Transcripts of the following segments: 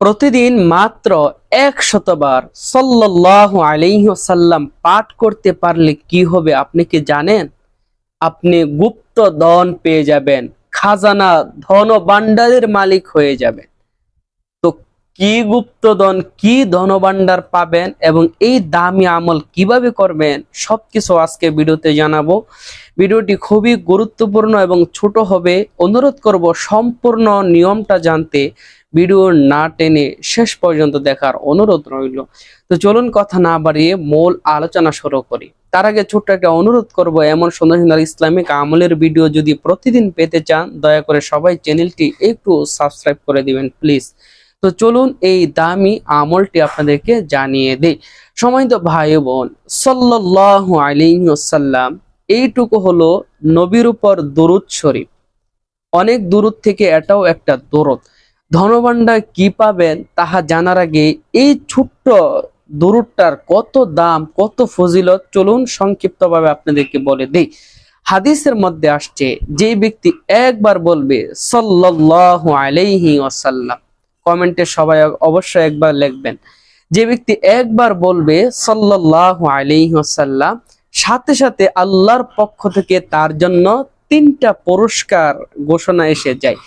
প্রতিদিন মাত্র এক শতবার সাল্লাহ আলাইসাল্লাম পাঠ করতে পারলে কি হবে আপনি কি জানেন? আপনি গুপ্ত দন পেয়ে যাবেন, খাজানা ধন ভাণ্ডারের মালিক হয়ে যাবেন। কি গুপ্তধন, কি ধনভাণ্ডার পাবেন এবং এই দামি আমল কীভাবে করবেন, সবকিছু আজকে ভিডিওতে জানাব। ভিডিওটি খুবই গুরুত্বপূর্ণ এবং ছোট হবে। অনুরোধ করব সম্পূর্ণ নিয়মটা জানতে ভিডিও না টেনে শেষ পর্যন্ত দেখার অনুরোধ রইল। তো চলুন কথা না বাড়িয়ে মূল আলোচনা শুরু করি। তার আগে ছোট্ট একটা অনুরোধ করব, এমন সুন্দর সুন্দর ইসলামিক আমলের ভিডিও যদি প্রতিদিন পেতে চান, দয়া করে সবাই চ্যানেলটি একটু সাবস্ক্রাইব করে দিবেন প্লিজ তো চলুন এই দামি আমলটি আপনাদেরকে জানিয়ে দেই। সময়ত ভাই বোন, সাল্লাল্লাহু আলাইহি ওয়াসাল্লাম এইটুকু হলো নবীর উপর দরুদ শরীফ। অনেক দূরত থেকে এটাও একটা দরদ। ধনভাণ্ডার কি পাবেন তাহা জানার আগে এই ছোট্ট দরুদটার কত দাম, কত ফজিলত চলুন সংক্ষিপ্তভাবে আপনাদেরকে বলে দেই। হাদিসের মধ্যে আসছে যে ব্যক্তি একবার বলবে, সাল্লাল্লাহু আলাইহি ওয়াসাল্লাম কমেন্টে সবাই অবশ্যই একবার লিখবেন। যে ব্যক্তি একবার বলবে, সাল্লাল্লাহু আলাইহি ওয়াসাল্লাম, সাথে সাথে আল্লাহর পক্ষ থেকে তার জন্য তিনটা পুরস্কার ঘোষণা এসে যায়।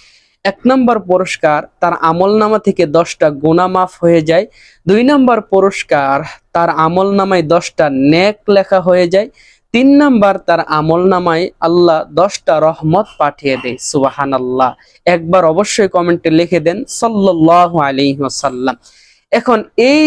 এক নম্বর পুরস্কার তার আমল নামা থেকে দশটা গুণা মাফ হয়ে যায়। দুই নম্বর পুরস্কার তার আমল নামায় দশটা নেক লেখা হয়ে যায়। তিন নাম্বার তার আমল নামায় আল্লাহ দশটা রহমত পাঠিয়ে দেয় সুবাহান আল্লাহ একবার অবশ্যই কমেন্টে লিখে দেন সাল্লাহ আলিহাসাল্লাম এখন এই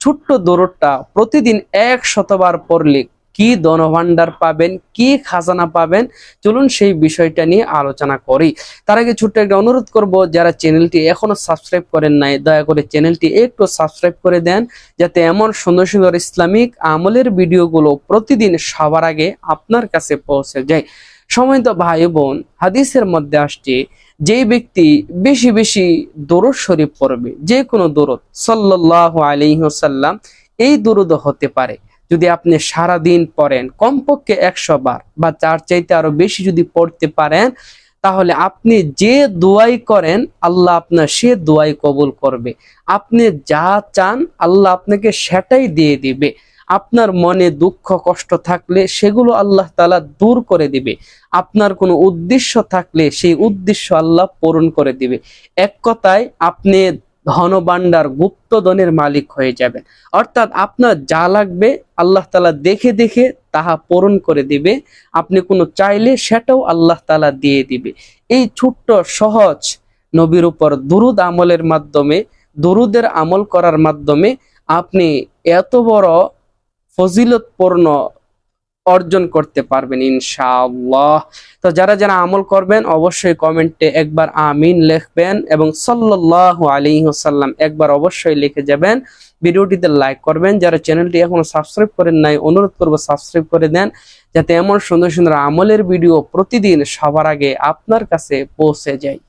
ছোট্ট দৌড়টা প্রতিদিন এক শতবার পড়লে কি ধনভাণ্ডার পাবেন, কি খাজানা পাবেন, চলুন সেই বিষয়টা নিয়ে আলোচনা করি। তার আগে ছোট্ট একটা অনুরোধ করব, যারা চ্যানেলটি এখনও সাবস্ক্রাইব করেন নাই, দয়া করে চ্যানেলটি একটু সাবস্ক্রাইব করে দেন, যাতে এমন সুন্দর সুন্দর ইসলামিক আমলের ভিডিওগুলো প্রতিদিন সবার আগে আপনার কাছে পৌঁছে যায়। সময়ত ভাই বোন হাদিসের মধ্যে আসছে, যেই ব্যক্তি বেশি বেশি দরদ শরীফ পড়বে, যে কোনো দরদ সাল্লাহ আলিহাসাল্লাম এই দরুদ হতে পারে। যদি আপনি সারা দিন পড়েন, কমপক্ষে একশো বার বা চার চাইতে আরও বেশি যদি পড়তে পারেন, তাহলে আপনি যে দোয়াই করেন, আল্লাহ আপনার সে দোয়াই কবুল করবে। আপনি যা চান, আল্লাহ আপনাকে সেটাই দিয়ে দিবে। আপনার মনে দুঃখ, কষ্ট থাকলে সেগুলো আল্লাহ তালা দূর করে দিবে। আপনার কোনো উদ্দেশ্য থাকলে সেই উদ্দেশ্য আল্লাহ পূরণ করে দিবে। এক কথায়, আপনি ধনভাণ্ডার গুপ্তধনের মালিক হয়ে যাবেন। অর্থাৎ আপনার যা লাগবে আল্লাহ তালা দেখে দেখে তাহা পূরণ করে দিবে। আপনি কোনো চাইলে সেটাও আল্লাহ তালা দিয়ে দিবে। এই ছোট্ট, সহজ নবীর উপর দুরুদ আমলের মাধ্যমে, দুরুদের আমল করার মাধ্যমে আপনি এত বড় ফজিলতপূর্ণ অর্জন করতে পারবেন, ইনশাআল্লাহ। তো যারা যারা আমল করবেন, অবশ্যই কমেন্টে একবার আমিন লিখবেন এবং সাল্লাল্লাহু আলাইহি ওয়াসাল্লাম একবার অবশ্যই লিখে যাবেন। ভিডিওটিতে লাইক করবেন। যারা চ্যানেলটি এখনও সাবস্ক্রাইব করেন নাই, অনুরোধ করব সাবস্ক্রাইব করে দেন, যাতে এমন সুন্দর সুন্দর আমলের ভিডিও প্রতিদিন সবার আগে আপনার কাছে পৌঁছে যায়।